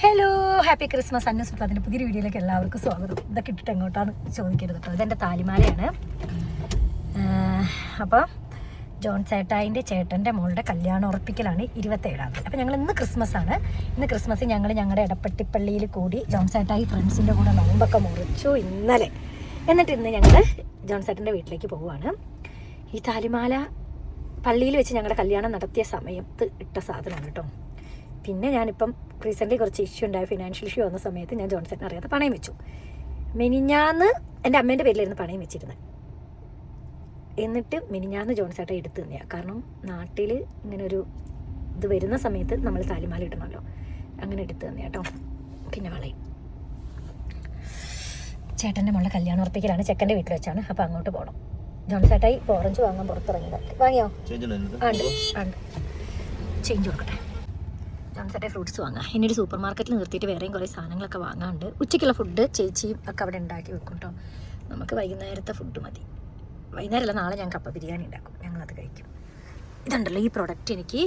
Hello happy Christmas Anna സുൽത്താത്തിന്റെ പുതിയൊരു വീഡിയോയിലേക്ക് എല്ലാവർക്കും സ്വാഗതം. ഇതൊക്കെ ഇട്ടിട്ട് എങ്ങോട്ടാണ് ചോദിക്കരുത് കേട്ടോ ഇതെന്റെ താലിമാലയാണ്. അപ്പോൾ ജോൺ ചേട്ടായിന്റെ ചേട്ടന്റെ മോളുടെ കല്യാണം ഉറപ്പിക്കലാണ് ഇരുപത്തേഴാം തീയതി. അപ്പോൾ ഞങ്ങൾ ഇന്ന് ക്രിസ്മസ് ആണ്. ഇന്ന് ക്രിസ്മസ് ഞങ്ങൾ ഞങ്ങളുടെ ഇടപ്പട്ടിപ്പള്ളിയിൽ കൂടി ജോൺ ചേട്ടായി ഫ്രണ്ട്സിന്റെ കൂടെ നോമ്പൊക്കെ മുറിച്ചു ഇന്നലെ. എന്നിട്ട് ഇന്ന് ഞങ്ങൾ ജോൺ ചേട്ടന്റെ വീട്ടിലേക്ക് പോവുകയാണ് ഈ താലിമാല പള്ളിയിൽ വെച്ച് ഞങ്ങളുടെ കല്യാണം നടത്തിയ സമയത്ത് ഇട്ട സാധനമാണ് കേട്ടോ പിന്നെ ഞാനിപ്പം റീസെന്റ്ലി കുറച്ച് ഇഷ്യൂ ഉണ്ടായ. ഫിനാൻഷ്യൽ ഇഷ്യൂ വന്ന സമയത്ത് ഞാൻ ജോൺസൺ അറിയാതെ പണയം വെച്ചു. മിനിഞ്ഞാന്ന് എന്റെ അമ്മേന്റെ പേരിലായിരുന്നു പണയം വെച്ചിരുന്നത് എന്നിട്ട് മിനിഞ്ഞാന്ന് ജോൺസേട്ട എടുത്തു തന്നെയാണ് കാരണം നാട്ടിൽ ഇങ്ങനെ ഒരു ഇത് വരുന്ന സമയത്ത് നമ്മൾ താലിമാല ഇടണമല്ലോ. അങ്ങനെ എടുത്തു തന്നെ കേട്ടോ. പിന്നെ വളയും. ചേട്ടന്റെ മുള്ള കല്യാണം ഉറപ്പിക്കലാണ്. ചെക്കന്റെ വീട്ടിൽ വെച്ചാണ്. അപ്പോൾ അങ്ങോട്ട് പോകണം ജോൺസേട്ടായി ഓറഞ്ച് വാങ്ങാൻ പുറത്തിറങ്ങിയത്. വാങ്ങിയോ? ആണ്ട് ആണ്ട്. ചേഞ്ച് കൊടുക്കട്ടെ. ജോൺസേട്ടെ ഫ്രൂട്ട്സ് വാങ്ങാം. ഇനി ഒരു സൂപ്പർ മാർക്കറ്റിൽ നിർത്തിയിട്ട് വേറെയും കുറേ സാധനങ്ങളൊക്കെ വാങ്ങാനുണ്ട്. ഉച്ചയ്ക്കുള്ള ഫുഡ് ചേച്ചിയും ഒക്കെ അവിടെ ഉണ്ടാക്കി വെക്കും കേട്ടോ നമുക്ക് വൈകുന്നേരത്തെ ഫുഡ് മതി. വൈകുന്നേരമല്ല നാളെ ഞാൻ കപ്പ ബിരിയാണി ഉണ്ടാക്കും. ഞങ്ങളത് കഴിക്കും. ഇതുണ്ടല്ലോ ഈ പ്രൊഡക്റ്റ് എനിക്ക്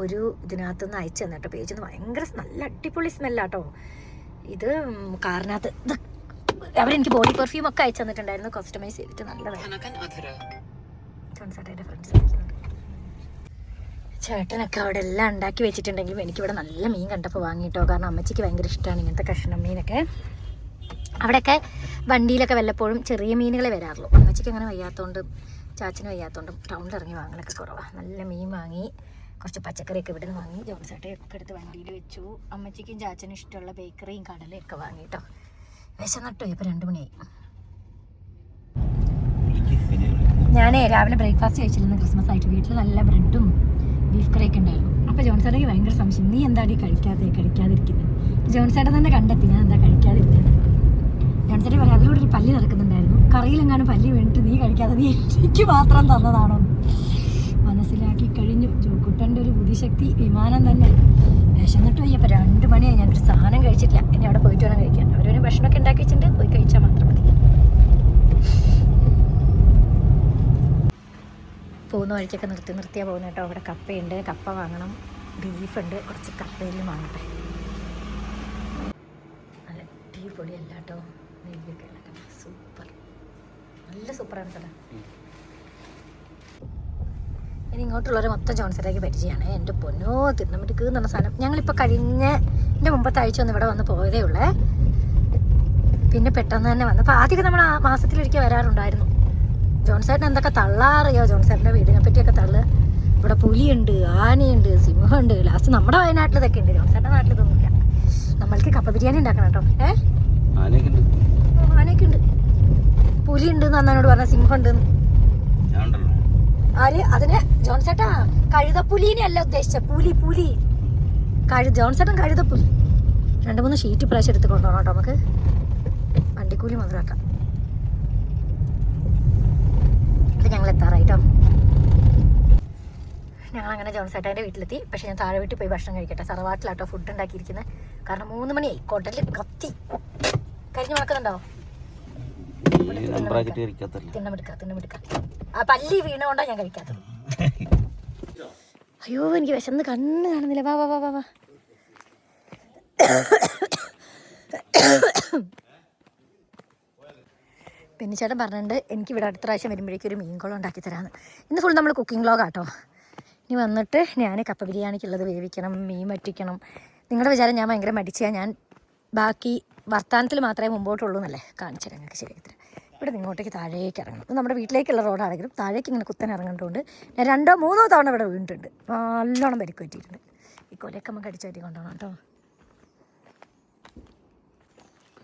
ഒരു ഒരു ഇതിനകത്തുനിന്ന് അയച്ചു തന്നിട്ട് പേജിൽ നിന്ന് ഭയങ്കര നല്ല അടിപൊളി സ്മെല്ലാട്ടോ ഇത് കാറിനകത്ത് ഇത് അവരെനിക്ക് ബോഡി പെർഫ്യൂം ഒക്കെ അയച്ചു തന്നിട്ടുണ്ടായിരുന്നു. കസ്റ്റമൈസ് ചെയ്തിട്ട് നല്ലതാണ് ഫ്രണ്ട്സ് അയക്കുന്നുണ്ട് ചേട്ടനൊക്കെ അവിടെ എല്ലാം ഉണ്ടാക്കി വെച്ചിട്ടുണ്ടെങ്കിലും എനിക്കിവിടെ നല്ല മീൻ കണ്ടപ്പോൾ വാങ്ങിയിട്ടോ കാരണം അമ്മച്ചിക്ക് ഭയങ്കര ഇഷ്ടമാണ് ഇങ്ങനത്തെ കഷ്ണം മീനൊക്കെ. അവിടെയൊക്കെ വണ്ടിയിലൊക്കെ വല്ലപ്പോഴും ചെറിയ മീനുകളെ വരാറുള്ളൂ. അമ്മച്ചിക്ക് അങ്ങനെ വയ്യാത്തതുകൊണ്ട് ചാച്ചന് വയ്യാത്തതുകൊണ്ടും ടൗണിൽ ഇറങ്ങി വാങ്ങലൊക്കെ കുറവാണ് നല്ല മീൻ വാങ്ങി കുറച്ച് പച്ചക്കറിയൊക്കെ ഇവിടെ നിന്ന് വാങ്ങി ജോൺസേട്ടയൊക്കെ എടുത്ത് വണ്ടിയിൽ വെച്ചു. അമ്മച്ചിക്കും ചാച്ചനും ഇഷ്ടമുള്ള ബേക്കറിയും കടലയൊക്കെ വാങ്ങിട്ടോ. വിശന്നിട്ടോ ഇപ്പോൾ രണ്ട് മണിയായി. ഞാനേ രാവിലെ ബ്രേക്ക്ഫാസ്റ്റ് കഴിച്ചിരുന്നു ക്രിസ്മസ് ആയിട്ട് വീട്ടിൽ നല്ല ബ്രെഡും ബീഫ് കറിയൊക്കെ ഉണ്ടായിരുന്നു അപ്പോൾ ജോൺസേട്ടയ്ക്ക് ഭയങ്കര സംശയം. നീ എന്താടി കഴിക്കാതെ കഴിക്കാതിരിക്കുന്നത് ജോൺസേട്ടൻ തന്നെ കണ്ടെത്തി. ഞാൻ എന്താ കഴിക്കാതിരിക്കുന്നത് ജോൺസേട്ടൻ പറയാം അതിലൂടെ ഒരു പല്ലി നടക്കുന്നുണ്ടായിരുന്നു. കറിയിലെങ്ങാനും പല്ലി വീണിട്ട് നീ കഴിക്കാതെ നീ എനിക്ക് മാത്രം തന്നതാണോ? മനസ്സിലാക്കി കഴിഞ്ഞു. ജോക്കുട്ടന്റെ ഒരു ബുദ്ധിശക്തി വിമാനം തന്നെ. വിശന്നിട്ട് പോയി അപ്പോൾ രണ്ട് മണിയായി. ഞാനൊരു സാധനം കഴിച്ചിട്ടില്ല. ഇനി അവിടെ പോയിട്ട് വേണം കഴിക്കാൻ. അവരൊരു ഭക്ഷണമൊക്കെ ഉണ്ടാക്കി വെച്ചിട്ടുണ്ട്. പോയി കഴിച്ചാൽ മാത്രം മതി. പോകുന്ന വഴിക്കൊക്കെ നിർത്തി നിർത്തിയാൽ പോകുന്നത് കേട്ടോ. അവിടെ കപ്പയുണ്ട്. കപ്പ വാങ്ങണം. ബീഫുണ്ട്. കുറച്ച് കപ്പയിലും വാങ്ങട്ടെ. നല്ല അടിപൊളിയല്ല കേട്ടോ. നെയ്യൊക്കെ ഉള്ള കപ്പ. സൂപ്പർ. നല്ല സൂപ്പറാണ് കേട്ടോ. ഇനി ഇങ്ങോട്ടുള്ളവരെ മൊത്തം ജോൺസിലേക്ക് പരിചയമാണ്. എന്റെ പൊന്നോ തിരുന്നമിടുക്ക് എന്ന് പറഞ്ഞ സാധനം. ഞങ്ങളിപ്പോൾ കഴിഞ്ഞ എന്റെ മുമ്പത്തെ ആഴ്ച ഒന്ന് ഇവിടെ വന്ന് പോയതേ ഉള്ളേ. പിന്നെ പെട്ടെന്ന് തന്നെ വന്നു. അപ്പോൾ ആദ്യമൊക്കെ നമ്മൾ ആ മാസത്തിലൊരിക്കൽ വരാറുണ്ടായിരുന്നു. ജോൺസേട്ടൻ എന്തൊക്കെ തള്ളാറിയോ? ജോൺസേട്ടന്റെ വീടിനെ പറ്റിയൊക്കെ തള്ള്. ഇവിടെ പുലിയുണ്ട് ആനയുണ്ട് സിംഹമുണ്ട്. ലാസ്റ്റ് നമ്മുടെ വയനാട്ടിൽ ഇതൊക്കെ ഉണ്ട്. ജോൺസേട്ടന്റെ നാട്ടിൽ ഇതൊന്നുമില്ല നമ്മൾക്ക് കപ്പ ബിരിയാണി ഉണ്ടാക്കണം കേട്ടോ. ഏ? ആനയൊക്കെ ഉണ്ട്. പുലി ഉണ്ട്. എന്ന് അന്നോട് പറഞ്ഞ സിംഹം ഉണ്ട് ആര്? അതിന് ജോൺസേട്ടാ കഴുതപ്പുലിനെ അല്ല ഉദ്ദേശിച്ച. പുലി പുലി. കഴു ജോൺസേട്ടൻ കഴുതപ്പുലി. രണ്ട് മൂന്ന് ഷീറ്റ് പ്രാവശ്യം എടുത്ത് കൊണ്ടുപോകണം കേട്ടോ നമുക്ക്. വണ്ടിക്കൂലി മുതലാക്കാം ഇത് ഞങ്ങൾ എത്താറായിട്ടോ ഞങ്ങൾ അങ്ങനെ ജോൺസേട്ടന്റെ വീട്ടിലെത്തി. പക്ഷേ ഞാൻ താഴെ വീട്ടിൽ പോയി ഭക്ഷണം കഴിക്കട്ടെ. സർവാട്ടിലാട്ടോ ഫുഡ് ഉണ്ടാക്കിയിരിക്കുന്നത് കാരണം മൂന്ന് മണിയായി. കൊട്ടലിൽ കത്തി. കരിഞ്ഞു തിണ്ണമെടുക്ക തിണ്ണമെടുക്ക ആ പല്ലി വീണുകൊണ്ടാണ് ഞാൻ കഴിക്കാത്തത്. അയ്യോ എനിക്ക് വിശന്ന് കണ്ണ് കാണുന്നില്ല. വാ വാ വാ വാ. വാ പിന്നെ ചേട്ടൻ പറഞ്ഞിട്ടുണ്ട് എനിക്ക് ഇവിടെ അടുത്ത പ്രാവശ്യം വരുമ്പോഴേക്കും ഒരു മീൻകുളം ഉണ്ടാക്കി തരാമെന്ന് ഇന്ന് ഫുൾ നമ്മൾ കുക്കിംഗ് ആട്ടോ. ഇനി വന്നിട്ട് ഞാൻ കപ്പ ബിരിയാണിക്കുള്ളത് വേവിക്കണം മീൻ വറ്റിക്കണം. നിങ്ങളുടെ വിചാരം ഞാൻ ഭയങ്കര മടിച്ചാൽ ഞാൻ ബാക്കി വർത്താനത്തിൽ മാത്രമേ മുമ്പോട്ടുള്ളൂ എന്നല്ലേ? കാണിച്ചു തരാം നിങ്ങൾക്ക് ശരിയാക്കി തരാം ഇവിടെ ഇങ്ങോട്ടേക്ക് താഴേക്ക് ഇറങ്ങണം. ഇത് നമ്മുടെ വീട്ടിലേക്കുള്ള റോഡാണെങ്കിലും താഴേക്ക് ഇങ്ങനെ കുത്തൻ ഇറങ്ങേണ്ടതുകൊണ്ട് ഞാൻ രണ്ടോ മൂന്നോ തവണ ഇവിടെ വീണിട്ടുണ്ട്. നല്ലോണം പരിക്ക് പറ്റിയിട്ടുണ്ട്. ഈ കൊലയൊക്കെ നമുക്ക് അടിച്ചു പറ്റി കൊണ്ടുപോകണം കേട്ടോ.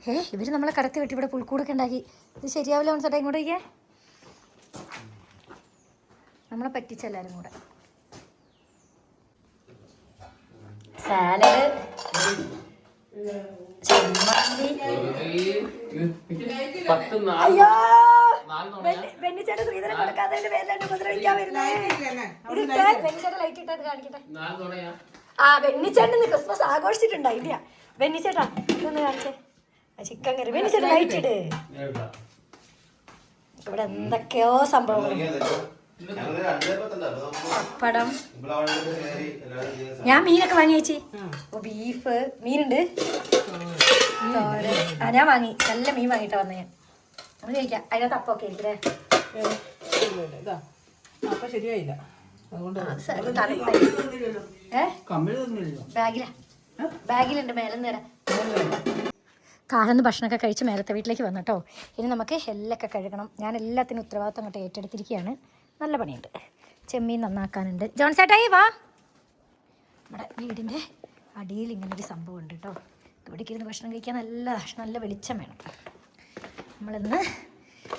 ഏ ഇവർ നമ്മളെ കടത്തി വെട്ടി ഇവിടെ പുൽക്കൂടൊക്കെ ഉണ്ടാക്കി. ഇത് ശരിയാവില്ല ഒന്ന് ചേട്ടാ ഇങ്ങോട്ടേക്ക് നമ്മളെ പറ്റിച്ചെല്ലാരും കൂടെ. സാലഡ്. വെണ്ണിച്ചേട്ടൻ ശ്രീധരൻ ഉപദ്രവിക്കാൻ ലൈറ്റ് ഇട്ടത് കാണിക്കട്ടെ. ആ വെണ്ണിച്ചേട്ടൻ ക്രിസ്മസ് ആഘോഷിച്ചിട്ടുണ്ടായില്ല വെണ്ണിച്ചേട്ടാ ഇതൊന്ന് കാണിച്ചേ. ചിക്കൻ കറി. വെണ്ണിച്ചേട്ടൻ ലൈറ്റ് ഇട് ഇവിടെ. എന്തൊക്കെയോ സംഭവങ്ങൾ പപ്പടം. ഞാൻ മീനൊക്കെ വാങ്ങി ചേച്ചി. ഓ ബീഫ്. മീനുണ്ട്. ആ ഞാൻ വാങ്ങി. നല്ല മീൻ വാങ്ങിയിട്ട് വന്നേ ഞാൻ. അത് ചോദിക്കാം അതിനകത്ത് അപ്പൊക്കെ ഇതാ. അപ്പൊ ശരിയായില്ല. ബാഗിലാ. ബാഗിലുണ്ട്. മേലെ നേരം താഴെന്ന് ഭക്ഷണമൊക്കെ കഴിച്ച് മേലത്തെ വീട്ടിലേക്ക് വന്നു കേട്ടോ ഇനി നമുക്ക് എല്ലൊക്കെ കഴുകണം. ഞാൻ എല്ലാത്തിനും ഉത്തരവാദിത്വം അങ്ങോട്ട് ഏറ്റെടുത്തിരിക്കുകയാണ്. നല്ല പണിയുണ്ട്. ചെമ്മീൻ നന്നാക്കാനുണ്ട്. ജോൺ ചേട്ടായി വാ. നമ്മുടെ വീടിന്റെ അടിയിൽ ഇങ്ങനെ ഒരു സംഭവം ഉണ്ട് കേട്ടോ ഇവിടേക്ക് ഇരുന്ന് ഭക്ഷണം കഴിക്കാൻ നല്ല നല്ല വെളിച്ചം വേണം. നമ്മളിന്ന്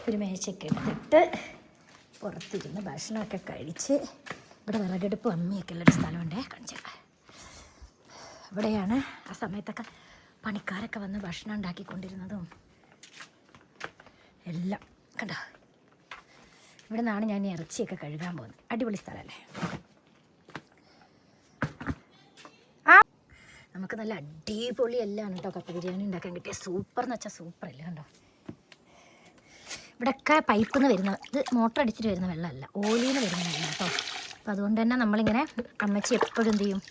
ഒരു മേശയൊക്കെ എടുത്തിട്ട് പുറത്തിരുന്ന് ഭക്ഷണമൊക്കെ കഴിച്ച് ഇവിടെ വിറകെടുപ്പ് അമ്മിയൊക്കെ ഉള്ളൊരു സ്ഥലമുണ്ടേ. കാണിച്ചേക്കാം ഇവിടെയാണ് ആ സമയത്തൊക്കെ പണിക്കാരൊക്കെ വന്ന് ഭക്ഷണം ഉണ്ടാക്കിക്കൊണ്ടിരുന്നതും എല്ലാം കണ്ട? ഇവിടെ നിന്നാണ് ഞാൻ ഇറച്ചിയൊക്കെ കഴുകാൻ പോകുന്നത്. അടിപൊളി സ്ഥലമല്ലേ? നമുക്ക് നല്ല അടിപൊളി എല്ലാം കേട്ടോ. കപ്പ ബിരിയാണി ഉണ്ടാക്കാൻ കിട്ടിയ. സൂപ്പർ എന്ന് വെച്ചാൽ സൂപ്പർ അല്ലേ കണ്ടോ? ഇവിടെയൊക്കെ പൈപ്പിൽ നിന്ന് വരുന്ന ഇത് മോട്ടർ അടിച്ചിട്ട് വരുന്ന വെള്ളമല്ല. ഓലിയിൽ നിന്ന് വരുന്ന വെള്ളം കേട്ടോ. അപ്പോൾ അതുകൊണ്ട് തന്നെ നമ്മളിങ്ങനെ അമ്മച്ചി എപ്പോഴും എന്ത് ചെയ്യും?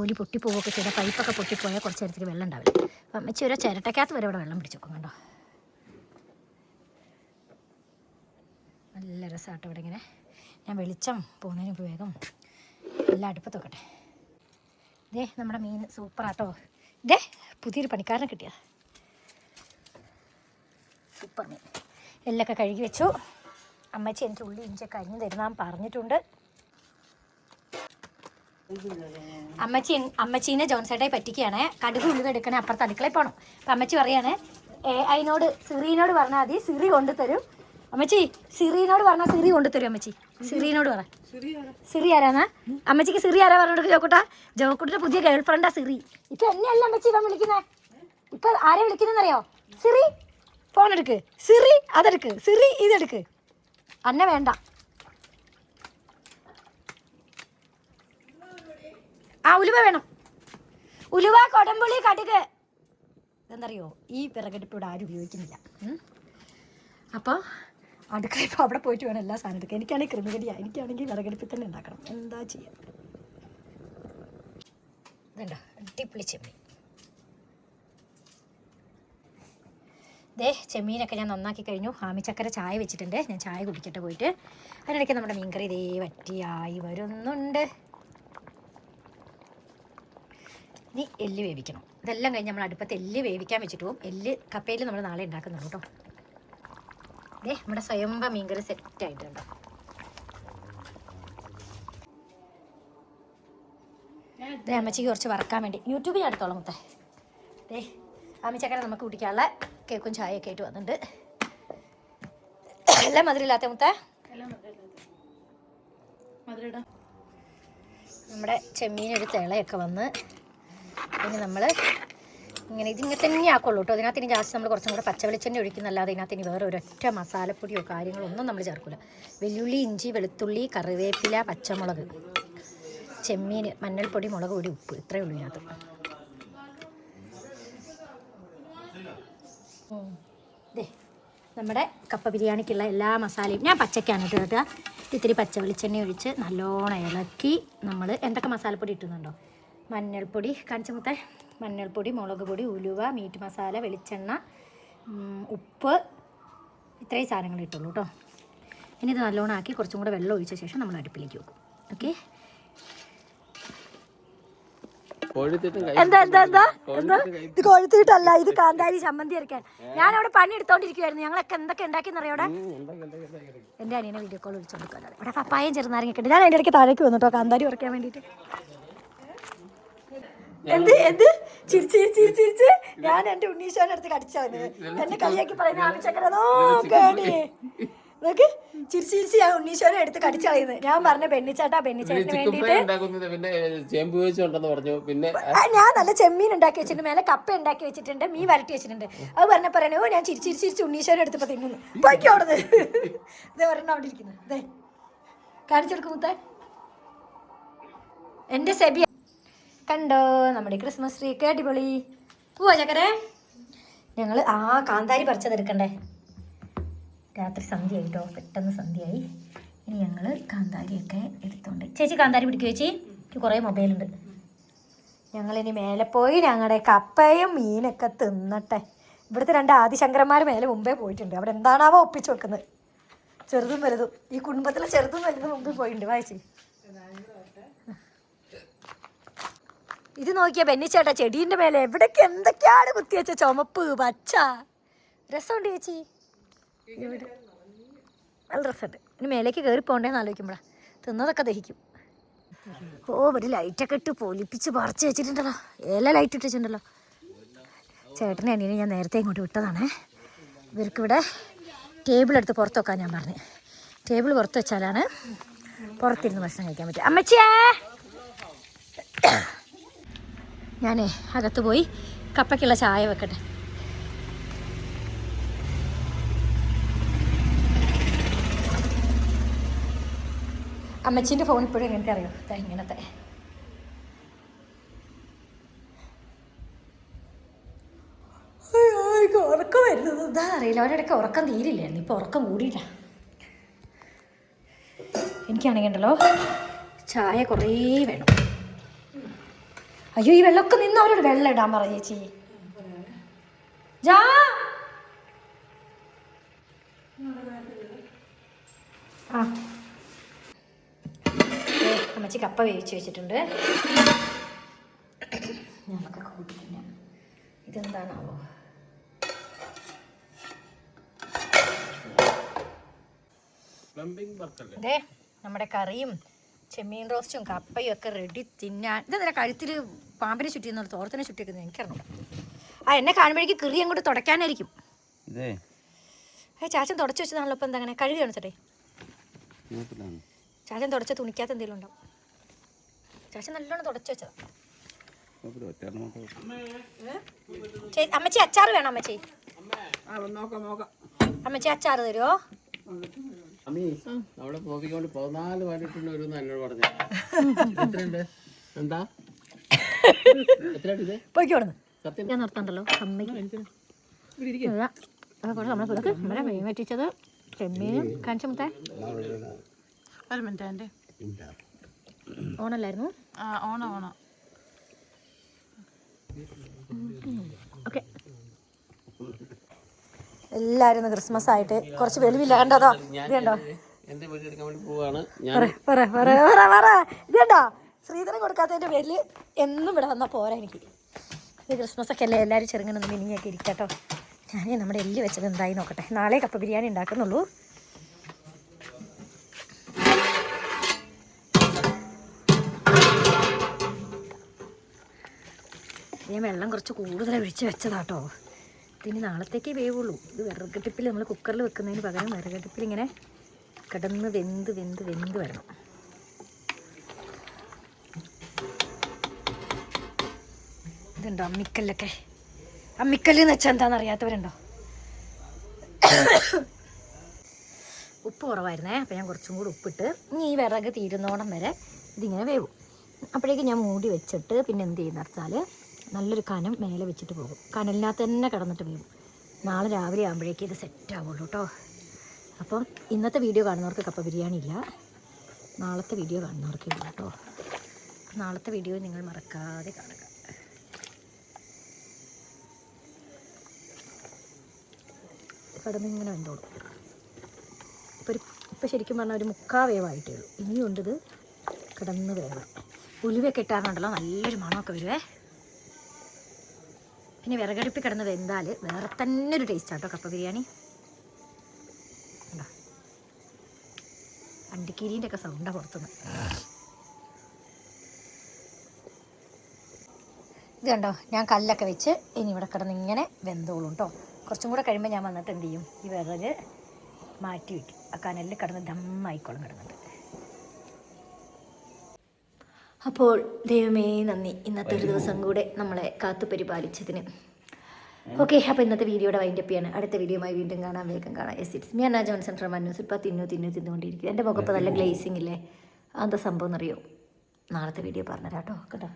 ഓലി പൊട്ടിപ്പോവുകയൊക്കെ ചെയ്താൽ പൈപ്പൊക്കെ പൊട്ടിപ്പോയാൽ കുറച്ച് നേരത്തേക്ക് വെള്ളം ഉണ്ടാവില്ല. അപ്പം അമ്മച്ചി ഒരു ചിരട്ടക്കകത്ത് വരെ ഇവിടെ വെള്ളം പിടിച്ചു കണ്ടോ നല്ല രസമാട്ടോ ഇവിടെ ഇങ്ങനെ. ഞാൻ വെളിച്ചം പോകുന്നതിന് മുമ്പ് വേഗം എല്ലാം അടുപ്പത്ത് വെക്കട്ടെ. ഇതേ നമ്മുടെ മീൻ സൂപ്പറാട്ടോ. ഇതേ പുതിയൊരു പണിക്കാരനെ കിട്ടിയ സൂപ്പർ മീൻ. എല്ലൊക്കെ കഴുകി വെച്ചു. അമ്മച്ചി എനിക്ക് ഉള്ളി ഇഞ്ചൊക്കെ അരിഞ്ഞ് തരുന്നാൻ പറഞ്ഞിട്ടുണ്ട്. അമ്മച്ചി അമ്മച്ചീനെ ജോൺസേട്ടായി പറ്റിക്കുകയാണ്. കടുക് ഉള്ളത് എടുക്കണേ അപ്പുറത്ത് അടുക്കളയിൽ പോകണം അപ്പം അമ്മച്ചി പറയാണ് അതിനോട് സിറീനോട് പറഞ്ഞാൽ മതി സിറി കൊണ്ടുതരും അമ്മച്ചി സിറീനോട് പറഞ്ഞാൽ സിറി കൊണ്ടുതരും അമ്മച്ചി. സിറീനോട് പറ. സിറി ആരാന്നാ? അമ്മച്ചിക്ക് സിറി ആരാ പറഞ്ഞോട് ജോക്കുട്ട? ജോക്കുട്ടിന്റെ പുതിയ ഗേൾ ഫ്രണ്ടാ സിറി. ഇപ്പൊ എന്നെയല്ല അമ്മച്ചി ഇവൻ വിളിക്കുന്നേ? ഇപ്പൊ ആരെ വിളിക്കുന്നറിയോ സിറി ഫോൺ എടുക്ക്. സിറി അതെടുക്ക്. സിറി ഇതെടുക്ക്. അന്നെ വേണ്ട. ആ ഉലുവ വേണം. ഉലുവ കൊടമ്പുളി കടുക്. ഇതെന്തറിയോ? ഈ വിറകടുപ്പ് ഇവിടെ ആരും ഉപയോഗിക്കുന്നില്ല. അപ്പോൾ അടുക്കള ഇപ്പോൾ അവിടെ പോയിട്ട് വേണം എല്ലാ സാധനം എടുക്കുക എനിക്കാണെങ്കിൽ ക്രിമികടിയാണ് എനിക്കാണെങ്കിൽ വിറകടുപ്പിൽ തന്നെ ഉണ്ടാക്കണം. എന്താ ചെയ്യാം? ഇതുണ്ടോ അടിപൊളി ചെമ്മീൻ. ദേ ചെമ്മീനൊക്കെ ഞാൻ നന്നാക്കി കഴിഞ്ഞു. ആമിച്ചക്കര ചായ വെച്ചിട്ടുണ്ട്. ഞാൻ ചായ കുടിക്കട്ടെ പോയിട്ട്. അതിനിടയ്ക്ക് നമ്മുടെ മീൻകറി ദേ വറ്റിയായി വരുന്നുണ്ട്. ഇനി എല്ല് വേവിക്കണം. ഇതെല്ലാം കഴിഞ്ഞ് നമ്മൾ അടുപ്പത്ത് എല്ല് വേവിക്കാൻ വെച്ചിട്ട് പോകും എല്ല് കപ്പയിൽ നമ്മൾ നാളെ ഉണ്ടാക്കുന്നുണ്ട് കേട്ടോ. അതെ നമ്മുടെ സ്വയംഭ മീൻകറി സെറ്റ് ആയിട്ടുണ്ട്. ദേ അമ്മച്ചിക്ക് കുറച്ച് വറക്കാൻ വേണ്ടി. യൂട്യൂബിൽ അടുത്തോളം മുത്തേ. ദേ അമ്മച്ചക്കനെ നമുക്ക് കുടിക്കാനുള്ള കേക്കും ചായയൊക്കെ ആയിട്ട് വന്നിട്ടുണ്ട്. എല്ലാം മധുരമില്ലാത്ത മുത്തേ? നമ്മുടെ ചെമ്മീനൊരു തിളയൊക്കെ വന്ന് ഇനി നമ്മൾ ഇങ്ങനെ ഇതിങ്ങനെ തന്നെ ആക്കുള്ളൂ കേട്ടോ. അതിനകത്ത് ഇനി ജാസ്റ്റ് നമ്മൾ കുറച്ചും കൂടെ പച്ച വെളിച്ചെണ്ണ ഒഴിക്കുന്നല്ലാതെ ഇതിനകത്ത് ഇനി വേറെ ഒരൊറ്റ മസാലപ്പൊടിയോ കാര്യങ്ങളോ ഒന്നും നമ്മൾ ചേർക്കില്ല വെല്ലുള്ളി ഇഞ്ചി വെളുത്തുള്ളി കറിവേപ്പില പച്ചമുളക് ചെമ്മീൻ മഞ്ഞൾപ്പൊടി മുളക് പൊടി ഉപ്പ് ഇത്രയേ ഉള്ളൂ ഇതിനകത്ത്. നമ്മുടെ കപ്പ ബിരിയാണിക്കുള്ള എല്ലാ മസാലയും ഞാൻ പച്ചക്കാണ് ഇട്ട് കേട്ടോ ഇത്തിരി പച്ച വെളിച്ചെണ്ണ ഒഴിച്ച് നല്ലോണം ഇളക്കി നമ്മൾ എന്തൊക്കെ മസാലപ്പൊടി ഇട്ടുന്നുണ്ടോ? മഞ്ഞൾപ്പൊടി കാണിച്ചമുത്തെ മഞ്ഞൾപ്പൊടി മുളക് പൊടി ഉലുവ മീറ്റ് മസാല വെളിച്ചെണ്ണ ഉപ്പ് ഇത്രയും സാധനങ്ങൾ ഇട്ടുള്ളൂ കേട്ടോ ഇനി ഇത് നല്ലോണം ആക്കി കുറച്ചും കൂടെ വെള്ളം ഒഴിച്ച ശേഷം നമ്മൾ അടുപ്പിലേക്ക് വെക്കും. ഓക്കെ? എന്താ എന്താ എന്താ? എന്താ? ഇത് കൊഴുത്തിട്ടല്ല ഇത് കാന്താരി ചമ്മന്തി അരക്കാൻ. ഞാൻ അവിടെ പണി എടുത്തോണ്ടിരിക്കുവായിരുന്നു. ഞങ്ങളൊക്കെ എന്തൊക്കെ ഉണ്ടാക്കിയെന്നറിയോ അവിടെ? എന്റെ അനിയനെ വീഡിയോ കോൾ വിളിച്ചോണ്ടിരിക്കാൻ ഇവിടെ പപ്പായം ചെറുനാരങ്ങ ഉണ്ട്. ഞാൻ അതിന്റെ ഇടയ്ക്ക് താഴേക്ക് വന്നു കേട്ടോ കാന്താരി ഉറക്കാൻ വേണ്ടിയിട്ട്. എന്ത് എന്ത്? ചിരിച്ച് ചിരിച്ച് ചിരിച്ച് ഞാൻ എന്റെ ഉണ്ണീശോനെ അടുത്ത് കടിച്ചത് എന്നെ കളിയാക്കി പറയുന്ന ആവശ്യക്കര നോക്കണേ നോക്ക് ചിരിച്ച് ചിരിച്ച് ഞാൻ ഉണ്ണീശോനെ എടുത്ത് കടിച്ചു കളയുന്നത് ഞാൻ പറഞ്ഞ വേണ്ടിയിട്ട് ഫ്രൈ ഉണ്ടാക്കുന്നത് പിന്നെ ചേമ്പ് വെച്ചുണ്ടെന്ന് പറഞ്ഞു. പിന്നെ ഞാൻ നല്ല ചെമ്മീൻ ഉണ്ടാക്കി വെച്ചിട്ടുണ്ട്. മേലെ കപ്പ ഉണ്ടാക്കി വെച്ചിട്ടുണ്ട്. മീൻ വരട്ടി വെച്ചിട്ടുണ്ട്. അത് പറഞ്ഞ പറയണേ ഓ ഞാൻ ചിരിച്ച് ചിരിച്ച് ചിരിച്ച് ഉണ്ണീശ്വരം എടുത്തപ്പോ തിന്നുന്നു. പോയിക്കോ അവിടെ ഇതേ ഒരെണ്ണം അവിടെ ഇരിക്കുന്നു. ഇതേ കാണിച്ചെടുക്കും മുത്തേ. എന്റെ സെബി കണ്ടോ? നമ്മുടെ ക്രിസ്മസ് ട്രീ ഒക്കെ അടിപൊളി. പോവാ ചക്കരെ. ഞങ്ങൾ ആ കാന്താരി പറിച്ചത് എടുക്കണ്ടേ? രാത്രി സന്ധ്യയായിട്ടോ പെട്ടെന്ന് സന്ധ്യയായി ഇനി ഞങ്ങൾ കാന്താരിയൊക്കെ എടുത്തോണ്ട് ചേച്ചി കാന്താരി പിടിക്കുക ചേച്ചി? എനിക്ക് കുറേ മൊബൈലുണ്ട് ഞങ്ങളിനി മേലെ പോയി ഞങ്ങളുടെ കപ്പയും മീനൊക്കെ തിന്നട്ടെ. ഇവിടുത്തെ രണ്ട് ആദിശങ്കരന്മാർ മേലെ മുമ്പേ പോയിട്ടുണ്ട്. അവിടെ എന്താണാവോ ഒപ്പിച്ചു വെക്കുന്നത്? ചെറുതും വലുതും. ഈ കുടുംബത്തിലെ ചെറുതും വലുതും മുമ്പിൽ പോയിട്ടുണ്ട് വായിച്ചേ ഇത് നോക്കിയ ബെന്നിച്ചേട്ടാ ചെടീന്റെ മേലെ എവിടേക്ക് എന്തൊക്കെയാണ് കുത്തിവെച്ച ചുമപ്പ്? പച്ച. രസമുണ്ട് ചേച്ചി. നല്ല രസമുണ്ട്. ഇനി മേലേക്ക് കയറി പോകണ്ടേന്ന് ആലോചിക്കുമ്പോഴാ തിന്നതൊക്കെ ദഹിക്കും. ഓ ഒരു ലൈറ്റൊക്കെ ഇട്ട് പൊലിപ്പിച്ച് പറിച്ച് വെച്ചിട്ടുണ്ടല്ലോ. ഏല ലൈറ്റ് ഇട്ട് വെച്ചിട്ടുണ്ടല്ലോ. ചേട്ടനെ അനിയനെ ഞാൻ നേരത്തെ ഇങ്ങോട്ട് വിട്ടതാണേ. ഇവർക്കിവിടെ ടേബിൾ എടുത്ത് പുറത്ത് വെക്കാൻ ഞാൻ പറഞ്ഞു. ടേബിൾ പുറത്ത് വെച്ചാലാണ് പുറത്തിരുന്ന് ഭക്ഷണം കഴിക്കാൻ പറ്റുക. അമ്മച്ചിയേ! ഞാനേ അകത്ത് പോയി കപ്പയ്ക്കുള്ള ചായ വെക്കട്ടെ. അമ്മച്ചീന്റെ ഫോൺ ഇപ്പോഴും എങ്ങനത്തെ അറിയോ? ഇങ്ങനത്തെ. എനിക്ക് ഉറക്കം വരുന്നത്. എന്താ അറിയില്ല അവരുടെ ഉറക്കം തീരില്ലായിരുന്നു. ഇപ്പോൾ ഉറക്കം കൂടിയില്ല എനിക്കാണെങ്കിൽ ഉണ്ടല്ലോ ചായ കുറേ വേണം. അയ്യോ ഈ വെള്ളമൊക്കെ നിന്ന് അവരോട് വെള്ളം ഇടാൻ പറഞ്ഞു ചേച്ചി ജാ. ആ. അമ്മച്ചി കപ്പ വേവിച്ച് വെച്ചിട്ടുണ്ട്. ഞാനൊക്കെ കൂട്ടിക്കില്ല ഇതെന്താണാവോ? അതെ നമ്മുടെ കറിയും ചെമ്മീൻ റോസ്റ്റും കപ്പയും ഒക്കെ റെഡി തിന്നാൻ. ഇതെന്താ കഴുത്തിൽ പാമ്പിനെ ചുറ്റി എന്നുള്ള തോർത്തിനെ ചുറ്റിക്കുന്നത് എനിക്കറിയില്ല ആ എന്നെ കാണുമ്പോഴേക്ക് കിറി അങ്ങോട്ട് തുടയ്ക്കാനായിരിക്കും. ഏ ചാച്ചൻ തുടച്ചു വെച്ചതാണല്ലോ ഇപ്പം എന്താ അങ്ങനെ? കഴുകി കാണിച്ചേ ചാച്ചൻ തുടച്ച തുണിക്കാത്ത എന്തെങ്കിലും ഉണ്ടാവും ചാച്ചൻ നല്ലോണം തുടച്ചു വെച്ചതാ. അമ്മച്ചി അച്ചാറ് വേണം അമ്മച്ചി? ആ നോക്കാം നോക്കാം. അമ്മച്ചി അച്ചാറ് തരുമോ അമ്മീ അവിടെ പോക്കിക്കൊണ്ട് പതിനാല് പാടിട്ടുണ്ട് ഒരു എന്നോട് പറഞ്ഞു എത്രയുണ്ട്? എന്താ? പോയിക്കോടുന്നു സത്യം? ഞാൻ നിർത്തണ്ടല്ലോ. നമ്മളെ പുതുക്ക് നമ്മളെ മീൻ വെറ്റിച്ചത് ചെമ്മീനും കാണിച്ച മുത്തേ? ഒരു മിനിറ്റ് ഓണല്ലായിരുന്നു? ഓണം ഓണം. ഓക്കെ. എല്ലാവരും ഇന്ന് ക്രിസ്മസ് ആയിട്ട് കുറച്ച് വെളിവില്ല. കണ്ടതോ ഇത് കണ്ടോ എന്റെ വീട്ടിൽ എടുക്കാൻ വേണ്ടി പോവാണ്. ഞാൻ പറ പറ പറ പറ പറ. ഇത് ശ്രീധരൻ കൊടുക്കാത്തതിന്റെ പേരിൽ എന്നും ഇവിടെ വന്നാൽ പോരാ എനിക്ക്. ഈ ക്രിസ്മസ് ഒക്കെ അല്ലേ എല്ലാവരും ചെറുങ്ങനെ ഒന്ന് മിനിങ്ങൊക്കെ ഇരിക്കട്ടോ. ഞാൻ നമ്മുടെ എല്ല് വെച്ചത് എന്തായി നോക്കട്ടെ. നാളെ കപ്പ ബിരിയാണി ഉണ്ടാക്കുന്നുള്ളൂ. ഞാൻ വെള്ളം കുറച്ച് കൂടുതൽ ഒഴിച്ച് വെച്ചതാട്ടോ. ഇതിന് നാളത്തേക്കേ വേവുള്ളൂ. ഇത് വിറകട്ടിപ്പിൽ നമ്മൾ കുക്കറിൽ വെക്കുന്നതിന് പകരം വിറകട്ടിപ്പിൽ ഇങ്ങനെ കിടന്ന് വെന്ത് വെന്ത് വെന്ത് വരണം. ഇതുണ്ടോ അമ്മിക്കല്ലൊക്കെ അമ്മിക്കല്ല് എന്ന് വെച്ചാൽ എന്താണെന്ന് അറിയാത്തവരുണ്ടോ ഉപ്പ് കുറവായിരുന്നേ അപ്പോൾ ഞാൻ കുറച്ചും കൂടി ഉപ്പിട്ട് ഇനി ഈ വിറക് തീരുന്നോണം വരെ ഇതിങ്ങനെ വേവും. അപ്പോഴേക്ക് ഞാൻ മൂടി വെച്ചിട്ട് പിന്നെ എന്ത് ചെയ്യുന്ന വെച്ചാൽ നല്ലൊരു കനം മേലെ വെച്ചിട്ട് പോകും. കനലിനകത്ത് തന്നെ കിടന്നിട്ട് വേവും. നാളെ രാവിലെ ആകുമ്പോഴേക്ക് ഇത് സെറ്റ് ആവുള്ളൂ കേട്ടോ അപ്പം ഇന്നത്തെ വീഡിയോ കാണുന്നവർക്ക് കപ്പ ബിരിയാണി ഇല്ല. നാളത്തെ വീഡിയോ കാണുന്നവർക്ക് ഇല്ല കേട്ടോ നാളത്തെ വീഡിയോ നിങ്ങൾ മറക്കാതെ കാണുക. കിടന്നിങ്ങനെ വെന്തോളും. ഇപ്പോൾ ഒരു ഇപ്പോൾ ശരിക്കും പറഞ്ഞാൽ ഒരു മുക്കാ വേവായിട്ടേ ഉള്ളൂ. ഇനിയും ഉണ്ടത് കിടന്ന് വേവണം ഉലുവയൊക്കെ ഇട്ടാറുണ്ടല്ലോ നല്ലൊരു മണമൊക്കെ വരുവേ. പിന്നെ വിറകടുപ്പിൽ കിടന്ന് വെന്താൽ വേറെ തന്നെ ഒരു ടേസ്റ്റ് ആട്ടോ കപ്പ ബിരിയാണി. അണ്ടിക്കീരീന്റെ ഒക്കെ സൗണ്ടാണ് പുറത്തുനിന്ന്. ഇത് കണ്ടോ? ഞാൻ കല്ലൊക്കെ വെച്ച് ഇനി ഇവിടെ കിടന്ന് ഇങ്ങനെ വെന്തോളും കേട്ടോ കുറച്ചും കൂടെ കഴിയുമ്പോൾ ഞാൻ വന്നിട്ട് എന്ത് ചെയ്യും? ഈ വിറക് മാറ്റി വയ്ക്കും. ആ കനലിൽ കിടന്ന് ദമ്മായിക്കോളും കിടന്നിട്ട്. അപ്പോൾ ദൈവമേ നന്ദി. ഇന്നത്തെ ഒരു ദിവസം കൂടെ നമ്മളെ കാത്തു പരിപാലിച്ചതിന്. ഓക്കെ അപ്പോൾ ഇന്നത്തെ വീഡിയോയുടെ വൈൻഡപ്പ് ചെയ്യാണ്. അടുത്ത വീഡിയോയുമായി വീണ്ടും കാണാം. വേഗം കാണാം. Yes it's me Anna Johnson from അന്യൂസ് ഇപ്പോൾ തിന്നു തിന്നു തിന്നുകൊണ്ടിരിക്കും എന്റെ മുഖത്ത് നല്ല ഗ്ലേസിംഗ് ഇല്ലേ? അതെന്താ സംഭവം എന്നറിയോ? നാളത്തെ വീഡിയോ പറഞ്ഞുതരാം കേട്ടോ. കേട്ടോ?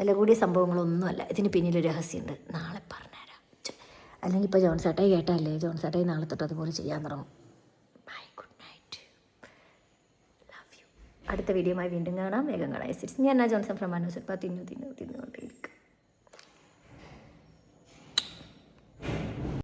വില കൂടിയ സംഭവങ്ങളൊന്നുമല്ല ഇതിന് പിന്നിലൊരു രഹസ്യമുണ്ട് നാളെ പറഞ്ഞുതരാം. അല്ലെങ്കിൽ ഇപ്പോൾ ജോൺ സാട്ടായി കേട്ടല്ലേ ജോൺ നാളെ തൊട്ട് അതുപോലെ ചെയ്യാൻ തുടങ്ങും. Bye good night love you അടുത്ത വീഡിയോമായി വീണ്ടും കാണാം. വേഗം കാണാം. ഞാൻ ഞാൻ ജോൺസൺ ഫ്രമാനോസ് ഇപ്പോൾ തിന്നു തിന്നു തിന്നുകൊണ്ടേയിരിക്കും